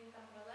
Witam Was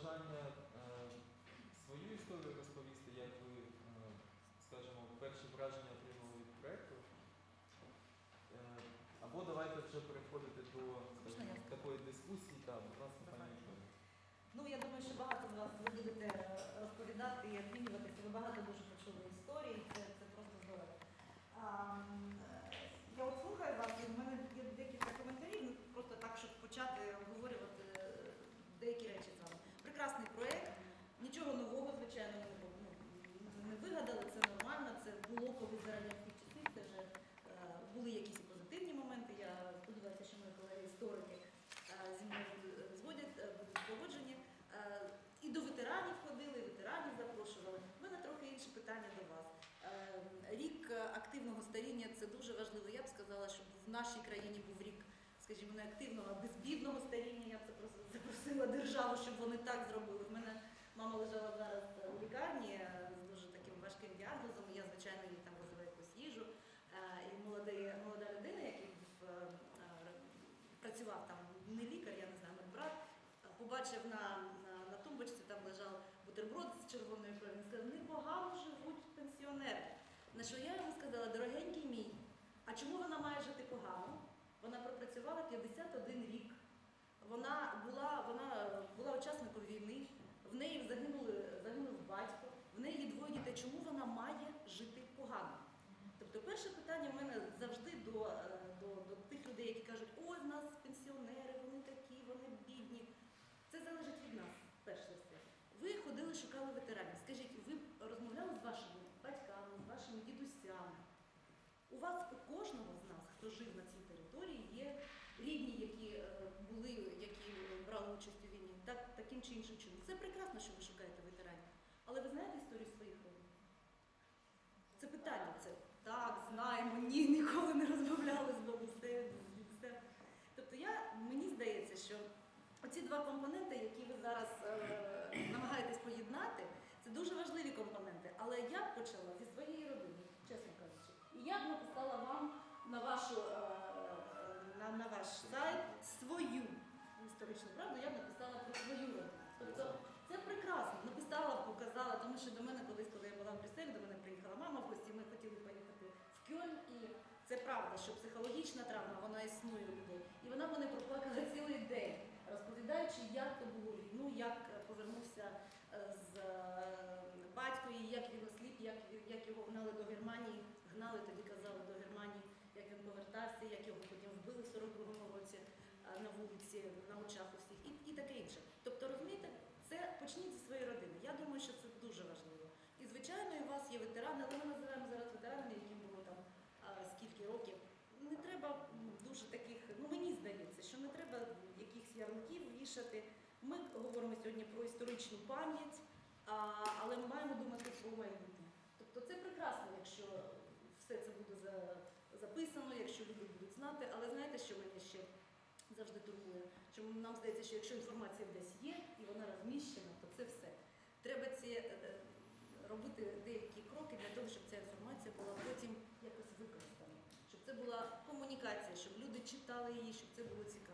бажання е, свою історію розповісти, як ви, е, скажімо, перші враження отримали від проєкту. Е, Або давайте вже переходити до скажімо, такої дискусії. Так, будь ласка, пані Давай. Вікторія. Ну, я думаю, що багато з вас ви будете е, розповідати і обмінюватися. Ви багато дуже почули історії, це, це просто здорово. А, м, е, я от слухаю вас, і в мене є декілька коментарів, ну, просто так, щоб почати обговорювати е, деякі речі з вами. Прекрасний проєкт, нічого нового, звичайно, ми не, ну, не вигадали, це нормально, це було колись радянських часів, це вже е, були якісь позитивні моменти. Я сподіваюся, що мої колеги історики е, зі мною будуть- згодять, е, будуть погоджені. Е, І до ветеранів ходили, і ветеранів запрошували. У мене трохи інше питання до вас. Е, Рік е, активного старіння це дуже важливо. Я б сказала, щоб в нашій країні був рік, скажімо, не активного, а безбідного старіння. Я б запросила державу, щоб вони так зробили. В мене мама лежала зараз у лікарні е, з дуже таким важким діагнозом. і Я, звичайно, її там возила якусь їжу. Е, І молодий, молода людина, який в, е, е, працював там не лікар, я не знаю, медбрат, е, побачив на, на, на тумбочці, там лежав бутерброд з червоною кров'ю. Він сказав, непогано живуть пенсіонери. На що я йому сказала, дорогенький мій, а чому вона має жити погано? Вона пропрацювала 51 рік. Вона була, вона була учасником війни, в неї загинули, загинув батько, в неї двоє дітей. Чому вона має жити погано? Тобто перше питання в мене завжди до, е, до, до тих людей, які кажуть, ой, в нас пенсіонери, вони такі, вони бідні. Це залежить від нас, перш за все. Ви ходили, шукали ветеранів. Скажіть, ви розмовляли з вашими батьками, з вашими дідусями? У вас у кожного з нас, хто жив на цій території, є рідні, які е, були, які брали участь у війні, так, таким чи іншим чином. Це прекрасно, що ви шукаєте ветеранів. Але ви знаєте історію своїх родин? Це питання. Це так, знаємо, ні, ніколи не розмовляли з бабусею, з дідусем. Тобто я, мені здається, що оці два компоненти, які ви зараз е, намагаєтесь поєднати, це дуже важливі компоненти. Але я б почала зі своєї родини, чесно кажучи. І я б написала вам на, вашу, е, на, на ваш сайт свою історичну правду, я б написала про свою родину. Тобто це прекрасно. Написала, показала, тому що до мене колись, коли я була в Брюсселі, до мене приїхала мама в гості, ми хотіли поїхати в Кьольн, і це правда, що психологічна травма, вона існує у людей. І вона мене проплакала цілий день, розповідаючи, як то було війну, як повернувся е, з е, батько, і як він осліп, як, як його гнали до Германії, гнали тоді казали до Германії, як він повертався, як його потім вбили в 42-му році е, на вулиці, на очах у і, і таке інше. Тобто, розумієте, це почніть зі своєї родини. Я думаю, що це дуже важливо. І звичайно, у вас є ветерани, але ми називаємо зараз ветеранами, яким було там а, скільки років. Не треба м, дуже таких, ну мені здається, що не треба якихось ярликів вішати. Ми говоримо сьогодні про історичну пам'ять, але ми маємо думати про майбутнє. Тобто це прекрасно, якщо все це буде записано, якщо люди будуть знати. Але знаєте, що мене ще завжди турбує? Що нам здається, що якщо інформація десь є і вона розміщена, то це все. Треба ці е, е, робити деякі кроки для того, щоб ця інформація була потім якось використана, щоб це була комунікація, щоб люди читали її, щоб це було цікаво.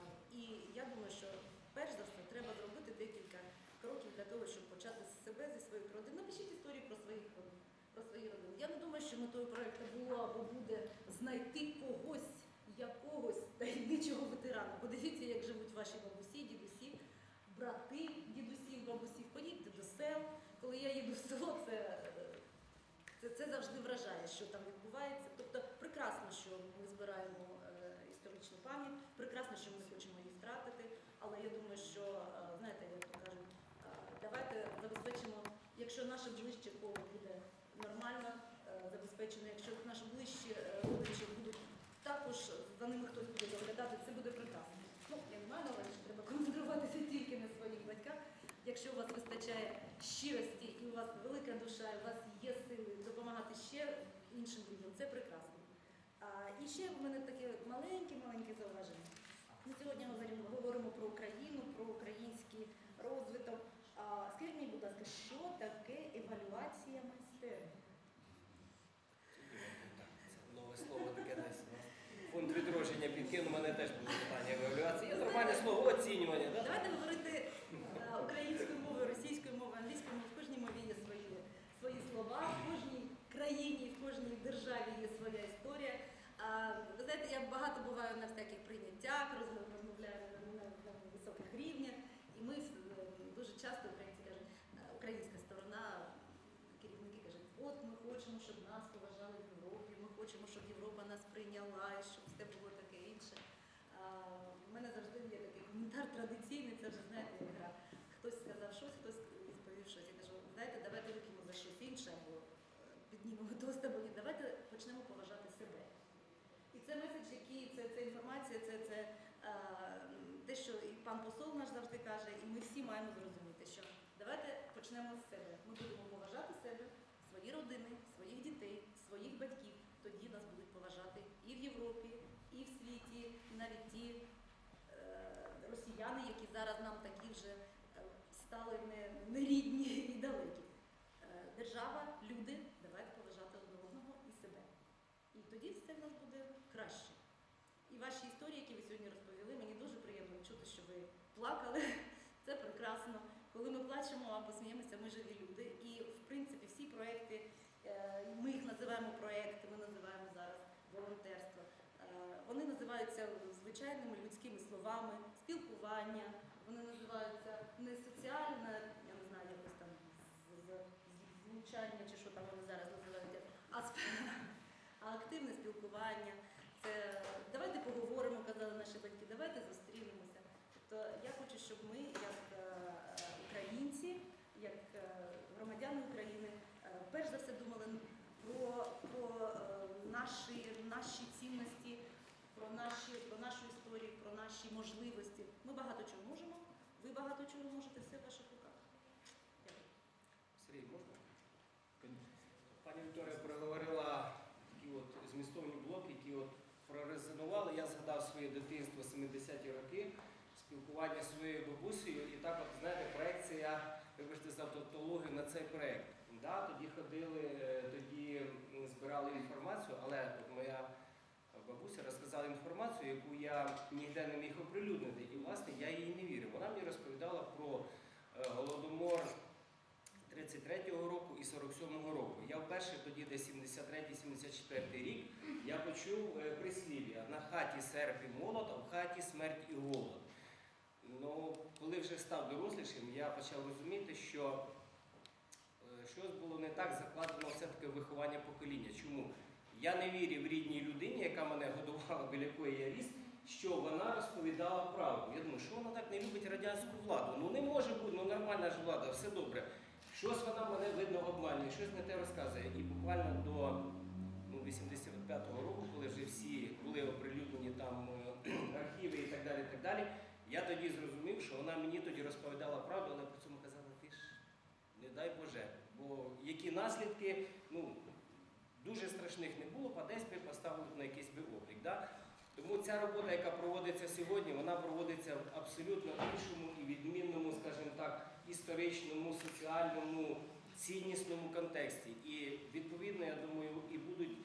Я думаю, що перш за все треба зробити декілька кроків для того, щоб почати з себе, зі своїх родин. Напишіть історії про своїх родин. Про свої родини. Я не думаю, що метою проекту було або буде знайти когось, якогось таємничого ветерана. Подивіться, як живуть ваші бабусі, дідусі, брати дідусів, бабусів. Поїдьте до сел. Коли я їду в село, це, це, це завжди вражає, що там відбувається. Тобто прекрасно, що ми збираємо е, історичну пам'ять, прекрасно, що ми не хочемо її втратити, але я думаю, що е, знаєте, як то кажуть, е, давайте забезпечимо, якщо наше ближче коло буде нормально е, забезпечено, якщо наші ближчі е, родичі будуть також за ними хтось буде доглядати, це буде прекрасно. Ну, я не маю на увазі, що треба концентруватися тільки на своїх батьках. Якщо у вас вистачає щирості і у вас велика душа, і у вас є сили допомагати ще іншим людям, це прекрасно. А, і ще в мене таке маленьке-маленьке зауваження. Ми сьогодні говоримо, говоримо про Україну, про український розвиток. Скажіть мені, будь ласка, що таке евалюація майстерні? Нове слово таке десь. Фонд відродження підкинув, у мене теж було питання евалюації. Є нормальне слово оцінювання. Да? Давайте говорити е, українською мовою, російською мовою, англійською мовою. В кожній мові є свої, свої слова, в кожній країні, в кожній державі є своя історія. А, ви знаєте, я багато буваю на всяких прийняттях, роз- розмовляю на, на, на високих рівнях, і ми е, дуже часто українці кажуть, е, українська сторона, керівники кажуть, от ми хочемо, щоб нас поважали в Європі, ми хочемо, щоб Європа нас прийняла, і щоб все було таке інше. А, У мене завжди є такий коментар традиційний, це вже знаєте, як гра. Хтось сказав щось, хтось відповів щось. Я кажу, знаєте, давайте вип'ємо за щось інше, або е, піднімемо тост, або ні, давайте почнемо поважати себе. І це меседж, який це, це інформація, це, це е, те, що і пан посол наш завжди каже, і ми всі маємо зрозуміти, що давайте почнемо з себе. Ми будемо поважати себе, свої родини, своїх дітей, своїх батьків. Тоді нас будуть поважати і в Європі, і в світі, і навіть ті е, росіяни, які зараз нам такі вже е, стали не, не і далекі. Е, Держава, люди, давайте поважати одне одного і себе. І тоді все в нас буде краще. І ваші історії, які ви сьогодні розповіли, мені дуже приємно чути, що ви плакали. Це прекрасно. Коли ми плачемо або сміємося, ми живі люди. І в принципі всі проекти, е, ми їх називаємо проекти, ми називаємо зараз волонтерство. Е, Вони називаються звичайними людськими словами, спілкування, вони називаються не соціальне, я не знаю, якось там звучання чи що там вони зараз називають, а сп- а активне спілкування. Це давайте поговоримо, казали наші батьки, давайте зустрінемося. Тобто я хочу, щоб ми, як е, українці, як е, громадяни України, е, перш за все думали про, про наші, наші цінності, про, наші, про нашу історію, про наші можливості. Ми багато чого можемо, ви багато чого можете, все в ваших руках. Дякую. Сергій, можна? Пані Вікторія проговорила такі от змістовні блоки, які от прорезонували. Я дитинство 70-ті роки, спілкування зі своєю бабусею, і так, от, знаєте, проекція, вибачте за тавтологію на цей проект. Да, тоді ходили, е, тоді збирали інформацію, але от моя бабуся розказала інформацію, яку я ніде не міг оприлюднити. І, власне, я їй не вірив. Вона мені розповідала про е, голодомор 33-го року і 47-го року. Я вперше тоді, десь 73-74 рік, я почув е, прислів'я на хаті серп і молот, а в хаті смерть і голод. Ну, коли вже став дорослішим, я почав розуміти, що е, щось було не так закладено все-таки виховання покоління. Чому? Я не вірив рідній людині, яка мене годувала, біля якої я ріс, що вона розповідала правду. Я думаю, що вона так не любить радянську владу? Ну не може бути, ну нормальна ж влада, все добре. Щось вона мене видно обманює, щось не те розказує. І буквально до ну, 85-го року, коли вже всі були оприлюднені там е, архіви і так далі, і так далі, я тоді зрозумів, що вона мені тоді розповідала правду, але при цьому казала, ти ж не дай Боже. Бо які наслідки, ну, дуже страшних не було, а десь би поставили на якийсь би облік. Да? Тому ця робота, яка проводиться сьогодні, вона проводиться в абсолютно іншому і відмінному, скажімо так, історичному, соціальному, ціннісному контексті. І відповідно, я думаю, і будуть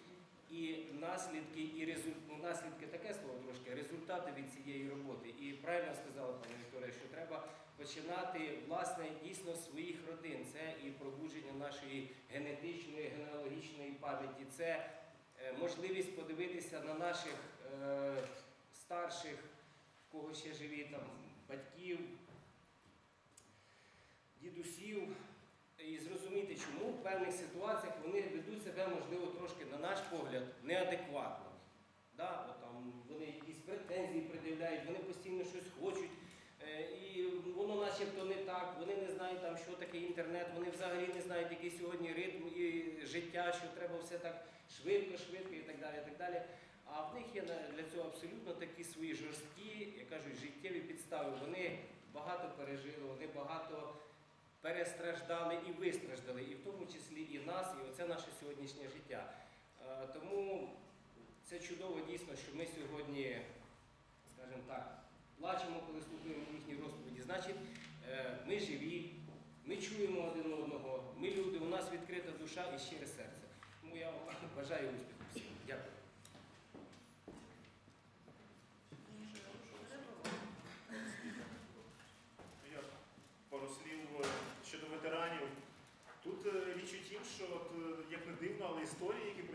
і наслідки, і результати, наслідки таке слово трошки, результати від цієї роботи. І правильно сказала пані Вікторія, що треба починати власне дійсно своїх родин. Це і пробудження нашої генетичної, генеалогічної пам'яті. Це е, можливість подивитися на наших е, старших, кого ще живі там батьків, дідусів, і зрозуміти, чому в певних ситуаціях вони ведуть себе, можливо, трошки, на наш погляд, неадекватно. Да? От там вони якісь претензії пред'являють, вони постійно щось хочуть. Е, І воно начебто не так, вони не знають там, що таке інтернет, вони взагалі не знають, який сьогодні ритм і життя, що треба все так швидко, швидко і так далі. І так далі. А в них є для цього абсолютно такі свої жорсткі, як кажуть, життєві підстави. Вони багато пережили, вони багато перестраждали і вистраждали, і в тому числі і нас, і оце наше сьогоднішнє життя. Е, Тому це чудово дійсно, що ми сьогодні, скажімо так, плачемо, коли слухаємо їхні розповіді. Значить, е, ми живі, ми чуємо один одного, ми люди, у нас відкрита душа і щире серце. Тому я вам бажаю успіху всім. Дякую.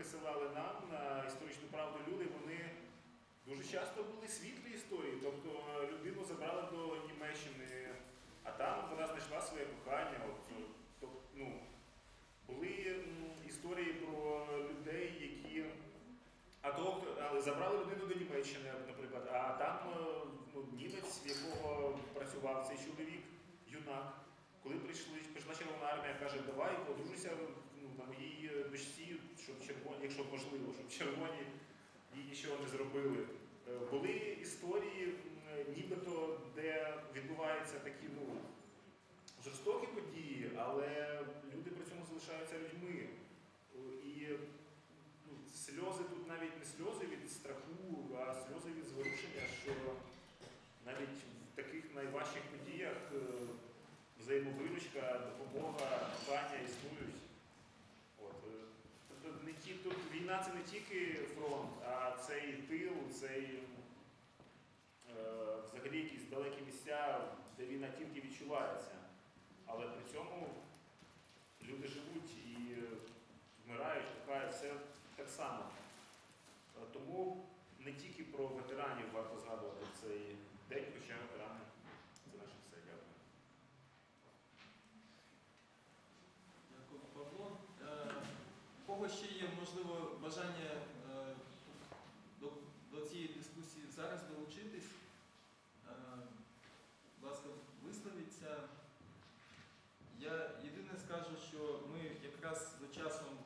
присилали нам на історичну правду люди, вони дуже часто були світлі історії. Тобто е, людину забрали до Німеччини, а там вона знайшла своє кохання. От, е, ну, були історії про людей, які. А то, але забрали людину до Німеччини, наприклад, а там е, ну, німець, в якого працював цей чоловік, юнак. Коли прийшли, прийшла Червона армія, каже, давай одружуйся ну, на моїй е, дочці, щоб червоні, якщо можливо, щоб червоні їй нічого не зробили. Е, Були історії, нібито, де відбуваються такі ну, жорстокі події, але люди при цьому залишаються людьми. І ну, сльози тут навіть не сльози від страху, а сльози від зворушення, що навіть в таких найважчих подіях е, взаємовиручка, допомога, кохання існують. От. е, Тобто не ті, тут війна це не тільки фронт, це е, взагалі якісь далекі місця, де війна тільки відчувається. Але при цьому люди живуть і вмирають, кохають, все так само. Е, Тому не тільки про ветеранів варто згадувати в цей день, хоча ветерани це наше все. Дякую. Дякую, Павло. Е, У кого ще є, можливо, бажання зараз долучитись, е, будь ласка, висловіться. Я єдине скажу, що ми якраз за часом